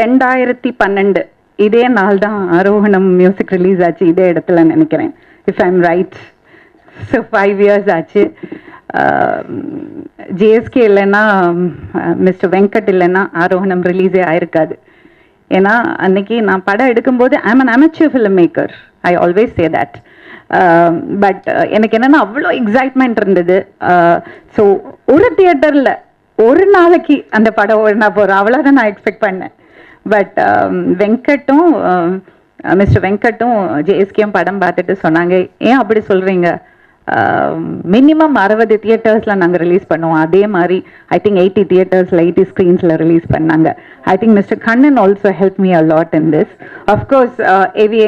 ரெண்டாயிரத்தி பன்னெண்டு. இதே நாள் தான் ஆரோகணம் மியூசிக் ரிலீஸ் ஆச்சு. இதே இடத்துல நினைக்கிறேன். If I'm right so five years ஆச்சு. ஜிஎஸ்கே இல்லைன்னா மிஸ்டர் வெங்கட் இல்லைன்னா ஆரோகணம் ரிலீஸே ஆயிருக்காது. ஏன்னா அன்னைக்கு நான் படம் எடுக்கும்போது I'm an amateur film maker I always say that but எனக்கு என்னென்னா அவ்வளோ எக்ஸைட்மெண்ட் இருந்தது. ஸோ ஒரு தியேட்டரில் ஒரு நாளைக்கு அந்த படம் ஓடினா போகிறோம் அவ்வளோதான் நான் எக்ஸ்பெக்ட் பண்ணேன். பட் um, வெங்கட்டும் um, மிஸ்டர் வெங்கட்டும் ஜேஎஸ்கேயும் படம் பார்த்துட்டு சொன்னாங்க. ஏன் அப்படி சொல்கிறீங்க மினிமம் அறுபது தியேட்டர்ஸில் நாங்கள் ரிலீஸ் பண்ணுவோம். அதே மாதிரி ஐ திங்க் எயிட்டி தியேட்டர்ஸில் எயிட்டி ஸ்க்ரீன்ஸில் ரிலீஸ் பண்ணாங்க. I think mister Kannan also help me a lot in this of course AV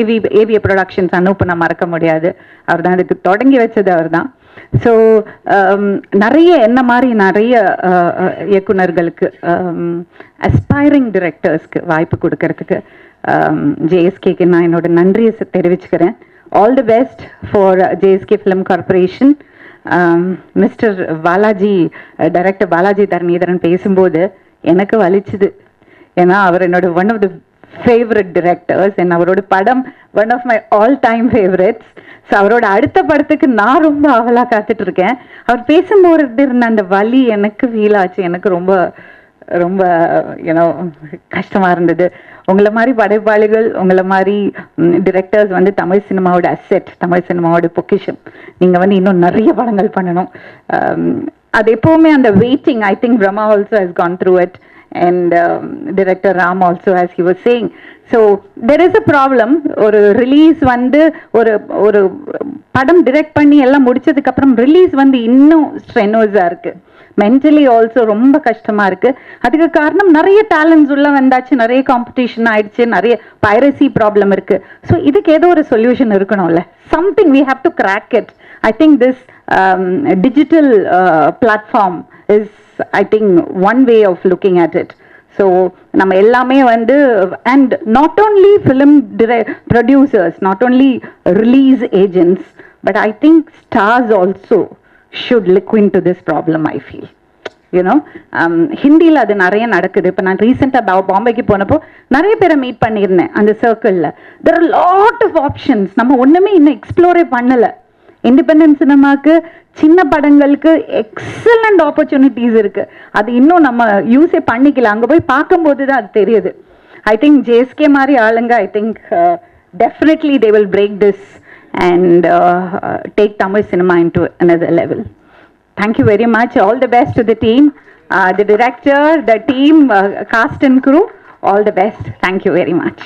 AV ஏவிய ப்ரொடக்ஷன்ஸ் அனுப்பு நான் மறக்க முடியாது. அவர் தான் அதுக்கு தொடங்கி வச்சது அவர் தான். ஸோ நிறைய என்ன மாதிரி நிறைய இயக்குநர்களுக்கு இயக்குனர்களுக்கு அஸ்பைரிங் டிரெக்டர்ஸ்க்கு வாய்ப்பு கொடுக்கறதுக்கு ஜேஎஸ்கேக்கு நான் என்னோட நன்றியை தெரிவிச்சுக்கிறேன். All the best for JSK film corporation mister Balaji director Balaji Dharanidharan பேசும்போது எனக்கு வலிச்சுது. ஏன்னா அவர் என்னோட one of the favourite directors என் அவரோட படம் one of my all time favourites so அவரோட அடுத்த படத்துக்கு நான் ரொம்ப ஆவலாக காத்துட்டு இருக்கேன். அவர் பேசும்போது இருந்த அந்த வலி எனக்கு ஃபீல் ஆச்சு. எனக்கு ரொம்ப ரொம்ப ஏன்னோ கஷ்டமாக இருந்தது. உங்களை மாதிரி படைப்பாளிகள் உங்களை மாதிரி டிரெக்டர்ஸ் வந்து தமிழ் சினிமாவோட அசெட் தமிழ் சினிமாவோட பொக்கிஷம். நீங்கள் வந்து இன்னும் நிறைய படங்கள் பண்ணணும். அது எப்போவுமே அந்த waiting I think Brahma also has gone through it and director Ram also has he was saying so there is a problem ஒரு ரிலீஸ் வந்து ஒரு ஒரு படம் டிரெக்ட் பண்ணி எல்லாம் முடிச்சதுக்கப்புறம் ரிலீஸ் வந்து இன்னும் ஸ்ட்ரெனோஸா இருக்குது மென்டலி ஆல்சோ ரொம்ப கஷ்டமா இருக்கு. அதுக்கு காரணம் நிறைய டேலண்ட்ஸ் உள்ள வந்தாச்சு நிறைய காம்படிஷன் ஆயிடுச்சு நிறைய பைரசி ப்ராப்ளம் இருக்கு. ஸோ இதுக்கு ஏதோ ஒரு சொல்யூஷன் இருக்கணும்ல. Something we have to crack it I think this digital platform is I think one way of looking at it so நம்ம எல்லாமே வந்து and not only film producers not only release agents but I think stars also should look into this problem I feel you know ஹிந்தியில் அது நிறைய நடக்குது. இப்போ நான் ரீசெண்டாக பாம்பேக்கு போனப்போ நிறைய பேரை மீட் பண்ணியிருந்தேன் அந்த சர்க்கிளில் there are lot of options நம்ம ஒன்றுமே இன்னும் எக்ஸ்ப்ளோரே பண்ணலை. இண்டிபெண்டன்ட் சினிமாக்கு சின்ன படங்களுக்கு எக்ஸலண்ட் ஆப்பர்ச்சுனிட்டிஸ் இருக்கு. அது இன்னும் நம்ம யூஸே பண்ணிக்கல. அங்கே போய் பார்க்கும்போது தான் அது தெரியுது. ஐ திங்க் ஜேஎஸ்கே மாதிரி ஆளுங்க I think definitely they will break this and uh, uh, take Tamil cinema into another level. Thank you very much. All the best to the team, uh, the director, the team, uh, cast and crew. All the best. Thank you very much.